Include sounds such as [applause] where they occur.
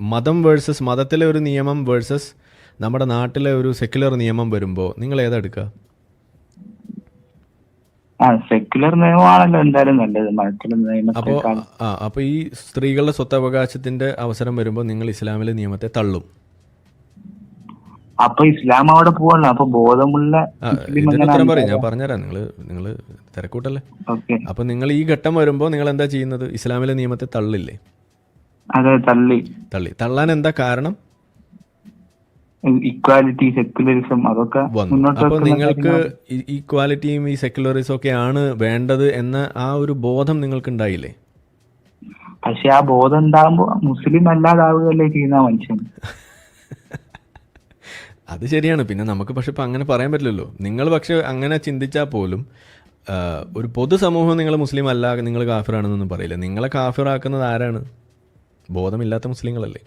മതം വേഴ്സസ് മതത്തിലെ ഒരു നിയമം വേഴ്സസ് നമ്മുടെ നാട്ടിലെ ഒരു സെക്യുലർ നിയമം വരുമ്പോൾ നിങ്ങൾ ഏതാ എടുക്കുക? സെക്യുലർ നിയമമാണല്ലോ എന്തായാലും നല്ലത്. അപ്പോൾ ആ അപ്പോൾ ഈ സ്ത്രീകളുടെ സ്വത്തവകാശത്തിന്റെ അവസരം വരുമ്പോൾ നിങ്ങൾ ഇസ്ലാമിലെ നിയമത്തെ തള്ളും. അപ്പൊ ഇസ്ലാം അവിടെ പോവല്ലോ. അപ്പൊ ബോധമുള്ള ഉത്തരം പറയും ഞാൻ പറഞ്ഞുതരാം. നിങ്ങൾ നിങ്ങൾ തിരക്കൂട്ടല്ലേ? അപ്പൊ നിങ്ങൾ ഈ ഘട്ടം വരുമ്പോൾ നിങ്ങൾ എന്താ ചെയ്യുന്നത്? ഇസ്ലാമിലെ നിയമത്തെ തള്ളില്ലേ? അതെ തള്ളി. തള്ളി. തള്ളാൻ എന്താ കാരണം? ഇക്വാലിറ്റി സെക്യുലറിസം അതൊക്കെ അപ്പോൾ നിങ്ങൾക്ക് ഇക്വാലിറ്റിയും ഈക്വാലിറ്റിയും ഈ സെക്യുലറിസം ആണ് വേണ്ടത് എന്ന ആ ഒരു ബോധം നിങ്ങൾക്ക് ഉണ്ടായില്ലേ പക്ഷെ ആ ബോധം ഉണ്ടാകുമ്പോ മുസ്ലിം അല്ലാതാവുകയല്ലേ ചെയ്യുന്ന മനുഷ്യൻ. [laughs] അത് ശരിയാണ്. പിന്നെ നമുക്ക് പക്ഷെ ഇപ്പം അങ്ങനെ പറയാൻ പറ്റില്ലല്ലോ. നിങ്ങൾ പക്ഷെ അങ്ങനെ ചിന്തിച്ചാൽ പോലും ഒരു പൊതുസമൂഹം നിങ്ങൾ മുസ്ലിം അല്ല നിങ്ങൾ കാഫിറാണെന്നൊന്നും പറയില്ല. നിങ്ങളെ കാഫിറാക്കുന്നത് ആരാണ്? ബോധമില്ലാത്ത മുസ്ലിങ്ങളല്ലേ?